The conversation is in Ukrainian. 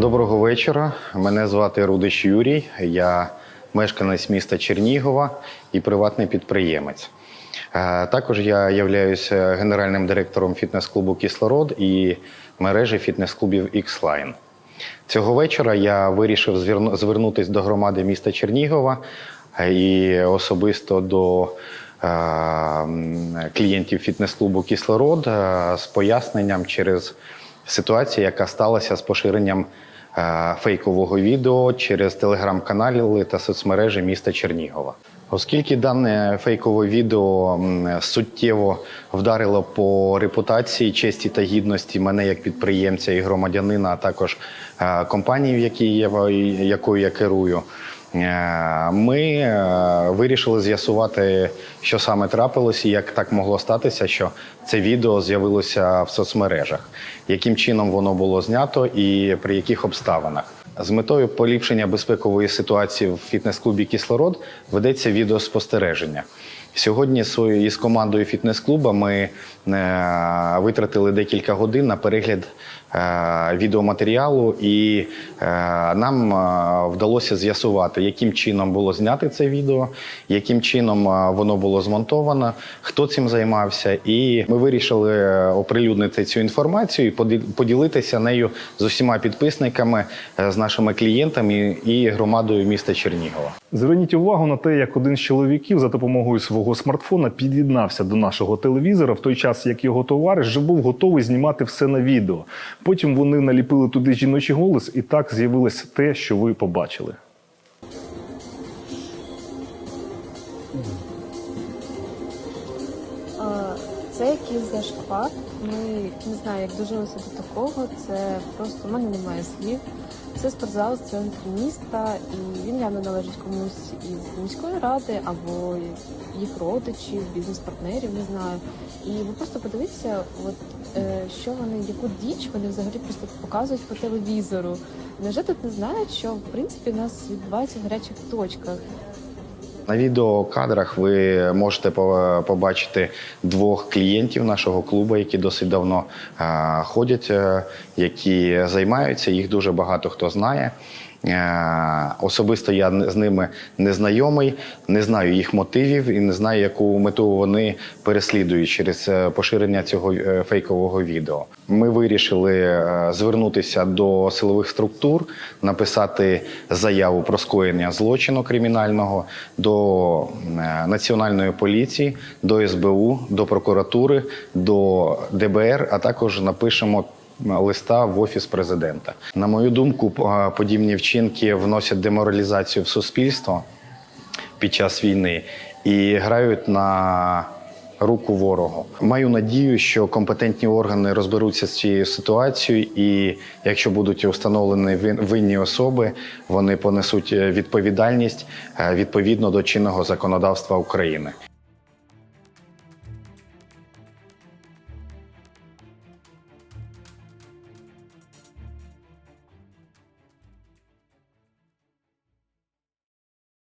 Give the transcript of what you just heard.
Доброго вечора. Мене звати Рудич Юрій. Я мешканець міста Чернігова і приватний підприємець. Е, Також я являюся генеральним директором фітнес-клубу Кислород і мережі фітнес-клубів X-Line. Цього вечора я вирішив звернутися до громади міста Чернігова е, і особисто до е, клієнтів фітнес-клубу Кислород е, з поясненням через ситуацію, яка сталася з поширенням фейкового відео через телеграм-канали та соцмережі міста Чернігова. Оскільки дане фейкове відео суттєво вдарило по репутації, честі та гідності мене як підприємця і громадянина, а також е, компанії, в якій я, якою я керую, е, ми е, вирішили з'ясувати, що саме трапилося, і як так могло статися, що це відео з'явилося в соцмережах, яким чином воно було знято і при яких обставинах. З метою поліпшення безпекової ситуації в фітнес-клубі Кислород ведеться відеоспостереження. Сьогодні із командою фітнес-клуба ми е, витратили декілька годин на перегляд е, відеоматеріалу, і е, нам е, вдалося з'ясувати, яким чином було знято це відео, яким чином е, воно було змонтовано, хто цим займався. І ми вирішили е, оприлюднити цю інформацію і поділитися нею з усіма підписниками, е, з нашими клієнтами і громадою міста Чернігова. Зверніть увагу на те, як один з чоловіків за допомогою свого смартфона під'єднався до нашого телевізора в той час, як його товариш вже був готовий знімати все на відео. Потім вони наліпили туди жіночий голос, і так з'явилось те, що ви побачили. Це якийсь зашквар. Ми не знаю, як дожилися до такого. Це просто в мене немає слів. Це спортзал з центру міста, і він явно належить комусь із міської ради або їх родичів, бізнес-партнерів, не знаю. І ви просто подивіться, от е, що вони, яку діч вони взагалі просто показують по телевізору. Невже тут не знають, що в принципі у нас відбувається в гарячих точках? На відеокадрах ви можете побачити двох клієнтів нашого клубу, які досить давно е, ходять, е, які займаються. Їх дуже багато хто знає. Е, Особисто я з ними не знайомий, не знаю їх мотивів і не знаю, яку мету вони переслідують через е, поширення цього е, фейкового відео. Ми вирішили звернутися до силових структур, написати заяву про скоєння злочину кримінального до національної поліції, до СБУ, до прокуратури, до ДБР, а також напишемо листа в офіс президента. На мою думку, по- подібні вчинки вносять деморалізацію в суспільство під час війни і грають на руку ворогу. Маю надію, що компетентні органи розберуться з цією ситуацією, і якщо будуть встановлені вин- винні особи, вони понесуть е, відповідальність е, відповідно до чинного законодавства України.